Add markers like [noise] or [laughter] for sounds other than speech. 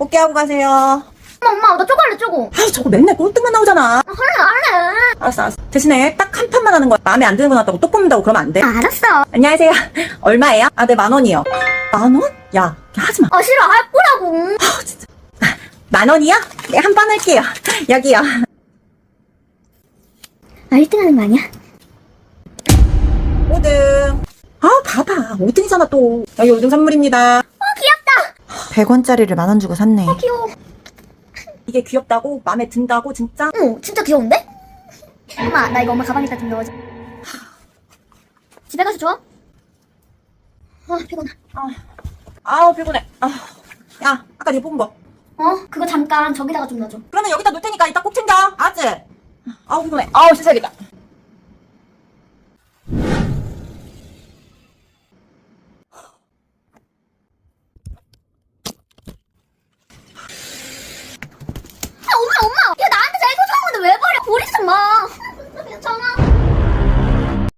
뽑기 하고 가세요. 엄마, 엄마, 나 쪼고 할래, 쪼고. 아, 저거 맨날 꼴등만 나오잖아. 아, 할래, 할래. 알았어, 알았어. 대신에 딱 한 판만 하는 거야. 마음에 안 드는 거 나왔다고 또 뽑는다고 그러면 안 돼. 아, 알았어. 안녕하세요. [laughs] 얼마예요? 아, 네, 만 원이요. 만 원? 야, 하지 마. 아, 싫어, 할 거라고. 만 원이요? 네, 한 판 할게요. [laughs] 여기요. 나 1등 하는 거 아니야? 5등. 아, 봐봐. 5등이잖아, 또. 여기 5등 선물입니다. 어, 귀엽다. 100원짜리를 만 원 주고 샀네. 어, 귀여워. 이게 귀엽다고? 마음에 든다고? 진짜? 어, 진짜 귀여운데? 엄마, 나 이거 엄마 가방에다 좀 넣어줘. 집에 가서 줘. 아, 피곤해. 아, 아우, 피곤해. 아, 야, 아까 네가 뽑은 거. 어, 그거 잠깐 저기다가 좀 넣어줘. 그러면 여기다 놓을 테니까 이따 꼭 챙겨. 알았지? 아우, 피곤해. 아우, 씻어야겠다.